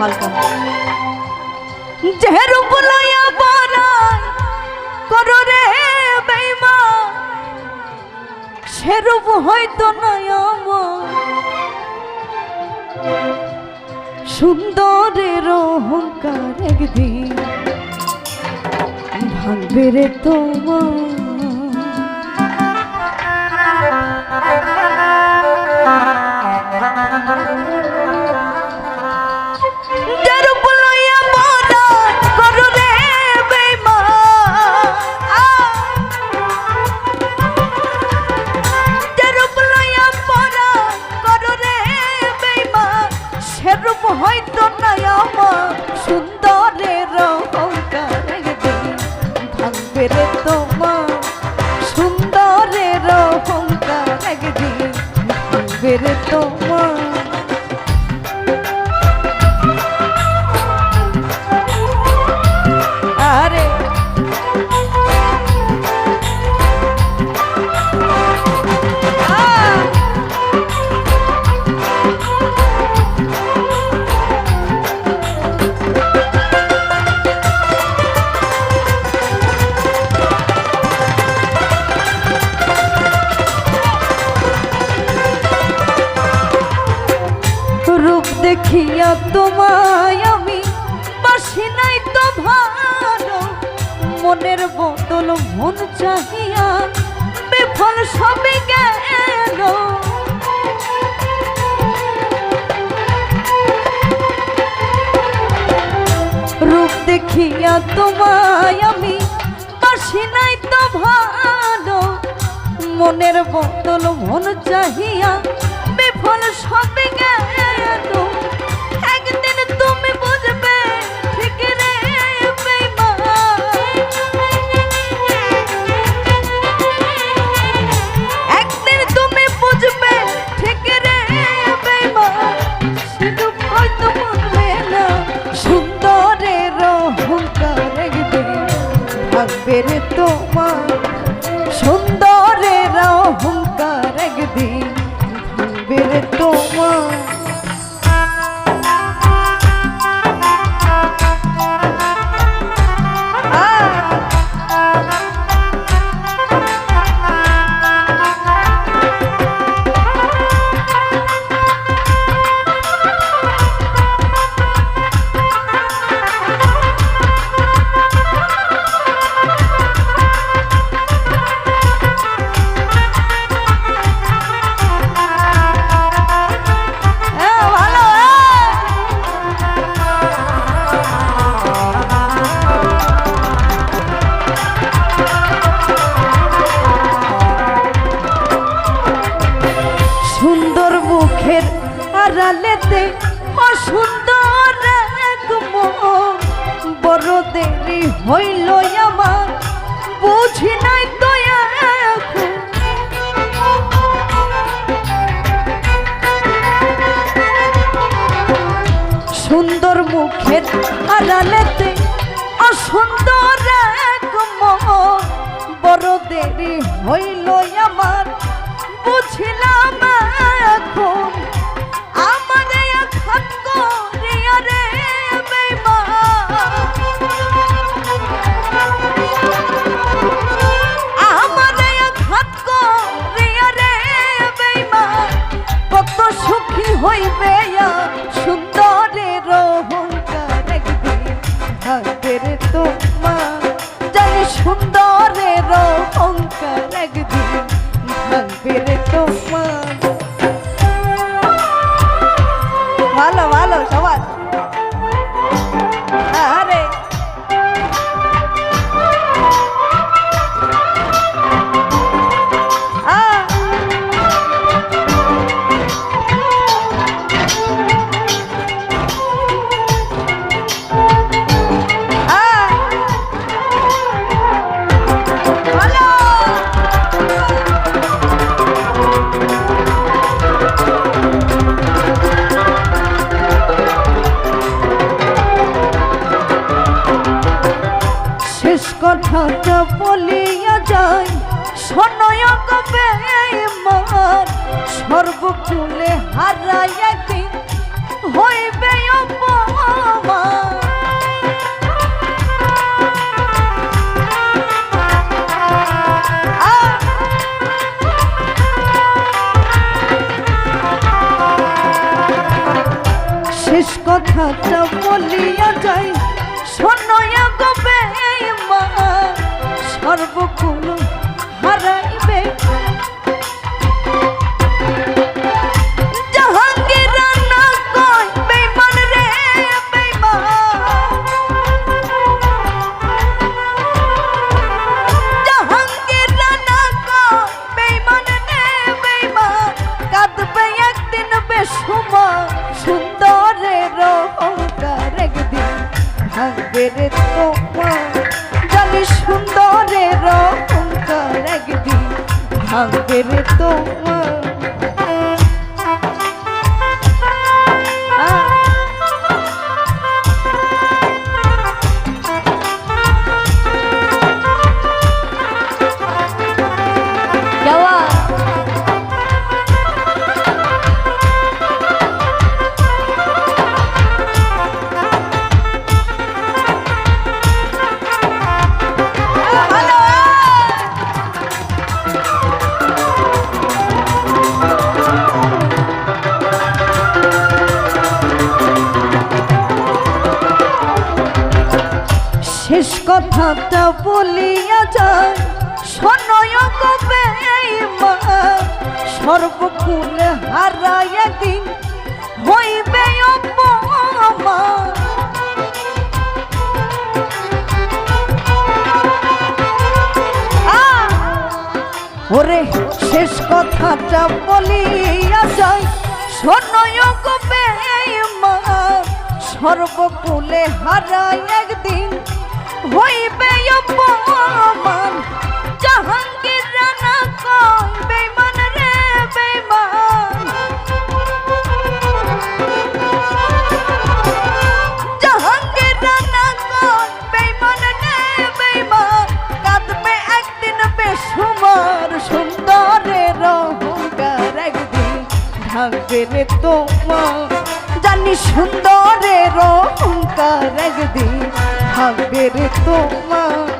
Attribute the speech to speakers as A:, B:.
A: হালকা। যে রূপ লইয়া বড়াই করো রে বেইমা। সেরূপ হয়তো নয় সুন্দরের অহংকার একদিন ভাঙবে রে তোমার। ভাঙবে রে দেখিয়া তোমায় আমি বাসি নাই তো ভালো। মনের বোতল মন চাহিয়া বিফল সবে গেল। রূপ দেখিয়া তোমায় আমি বাসি নাই তো ভালো। মনের বোতল মন চাহিয়া বিফল সবে গেল। ভাববে রে তোমার। সুন্দরের অহংকার একদিন থাকবে রে তোমার। নাই সুন্দর মুখের আড়ালেতে অসুন্দর বড় দেরি হইল আমার বুঝলাম তো ছোট বলিয়া যাই সনয় কবে মান সর্বকুলে হারায় একদিন হইবে শেষ কথাটা বলিয়া যাই সনয় মা হারাইবে। সুন্দরের অহংকার একদিন। ভাঙবে রে ভাঙবে রে তোমার কথাটা বলিয়া যায়, শোনয় কবে মা? সর্বকুলে হারাইয়া দিন, হইবে আহ! ওরে, শেষ কথাটা বলিয়া যায়, শোনয় কবে মা? সর্বকুলে হারাই একদিন হইবে অপমান। জাহাঙ্গীর রানা কয় বেইমান রে বেইমান জাহাঙ্গীর রানা কয় বেইমান রে বেইমান কাঁদবে একদিন বেসুমার সুন্দরের অহংকার একদিন ঢাকবে রে তোমার। জানি একদিন ঢাকবে রে তোমার